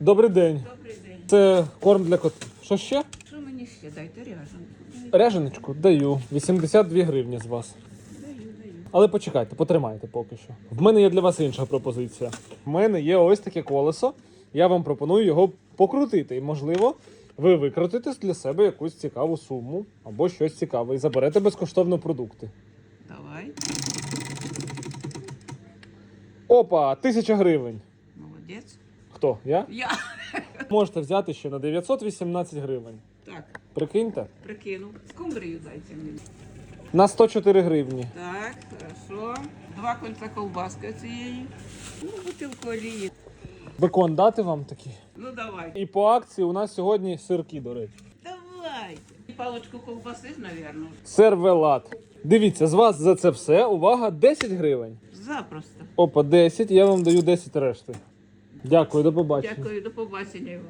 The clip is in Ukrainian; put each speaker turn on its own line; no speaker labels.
Добрий день.
Добрий день.
Це корм для котів. Що ще?
Що мені ще дайте ряженку?
Ряженочку даю. 82 гривні з вас.
Даю, даю.
Але почекайте, потримайте поки що. В мене є для вас інша пропозиція. В мене є ось таке колесо. Я вам пропоную його покрутити. І, можливо, ви викрутите для себе якусь цікаву суму або щось цікаве і заберете безкоштовно продукти.
Давай.
Опа, тисяча гривень.
Молодець.
Хто? Я?
Я.
Можете взяти ще на 918 гривень.
Так,
Прикиньте.
прикинув. Скумбрію дайте мені.
На 104 гривні.
Так, хорошо. Два кольця колбаски цієї. Ну, бутилку олії.
Бекон дати вам такі.
Ну давай.
І по акції у нас сьогодні сирки, до речі.
Давайте. І палочку ковбаси, навірно.
Сервелат. Дивіться, з вас за це все. Увага, 10 гривень.
Запросто.
Опа, 10, я вам даю 10 решти. Дякую, до побачення.
Дякую, до побачення.